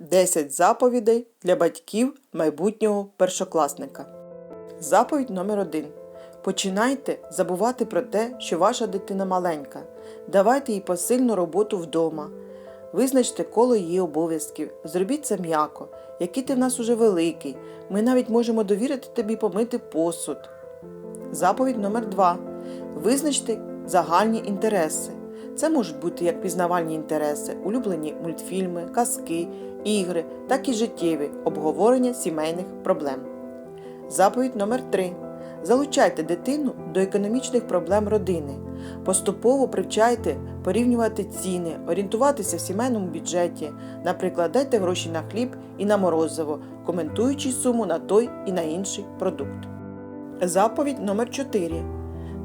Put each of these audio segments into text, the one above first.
10 заповідей для батьків майбутнього першокласника. Заповідь номер 1. Починайте забувати про те, що ваша дитина маленька. Давайте їй посильну роботу вдома. Визначте коло її обов'язків. Зробіть це м'яко. Який ти в нас уже великий. Ми навіть можемо довірити тобі помити посуд. Заповідь номер 2. Визначте загальні інтереси. Це можуть бути як пізнавальні інтереси, улюблені мультфільми, казки, ігри, так і життєві обговорення сімейних проблем. Заповідь номер 3. Залучайте дитину до економічних проблем родини. Поступово привчайте порівнювати ціни, орієнтуватися в сімейному бюджеті. Наприклад, дайте гроші на хліб і на морозиво, коментуючи суму на той і на інший продукт. Заповідь номер 4.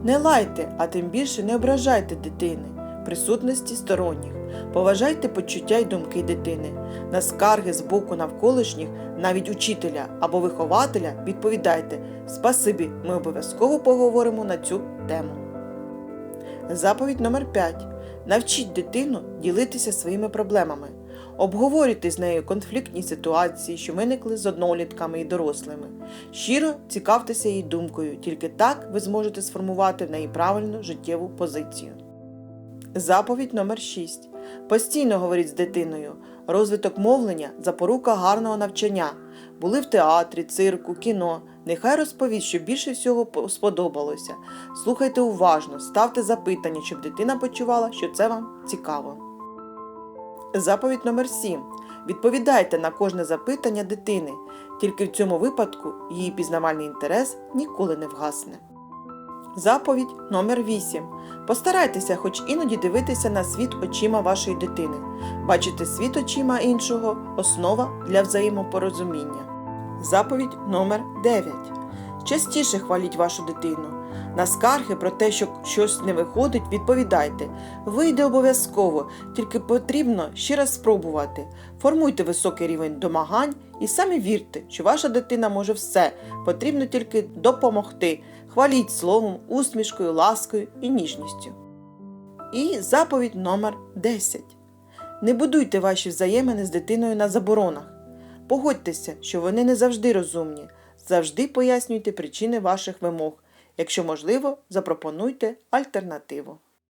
Не лайте, а тим більше не ображайте дитини, присутності сторонніх. Поважайте почуття й думки дитини. На скарги з боку навколишніх, навіть учителя або вихователя, відповідайте Спасибі, ми обов'язково поговоримо на цю тему. Заповідь номер 5. Навчіть дитину ділитися своїми проблемами. Обговорюйте з нею конфліктні ситуації, що виникли з однолітками і дорослими. Щиро цікавтеся її думкою, тільки так ви зможете сформувати в неї правильну життєву позицію. Заповідь номер 6. Постійно говоріть з дитиною. Розвиток мовлення запорука гарного навчання. Були в театрі, цирку, кіно. Нехай розповість, що більше всього сподобалося. Слухайте уважно, ставте запитання, щоб дитина почувала, що це вам цікаво. Заповідь номер 7. Відповідайте на кожне запитання дитини. Тільки в цьому випадку її пізнавальний інтерес ніколи не вгасне. Заповідь номер 8. Постарайтеся хоч іноді дивитися на світ очима вашої дитини. Бачити світ очима іншого основа для взаємопорозуміння. Заповідь номер 9. Частіше хваліть вашу дитину. На скарги про те, що щось не виходить, відповідайте. Вийде обов'язково, тільки потрібно ще раз спробувати. Формуйте високий рівень домагань і самі вірте, що ваша дитина може все, потрібно тільки допомогти. Хваліть словом, усмішкою, ласкою і ніжністю. І заповідь номер 10. Не будуйте ваші взаємини з дитиною на заборонах. Погодьтеся, що вони не завжди розумні. Завжди пояснюйте причини ваших вимог. Якщо можливо, запропонуйте альтернативу.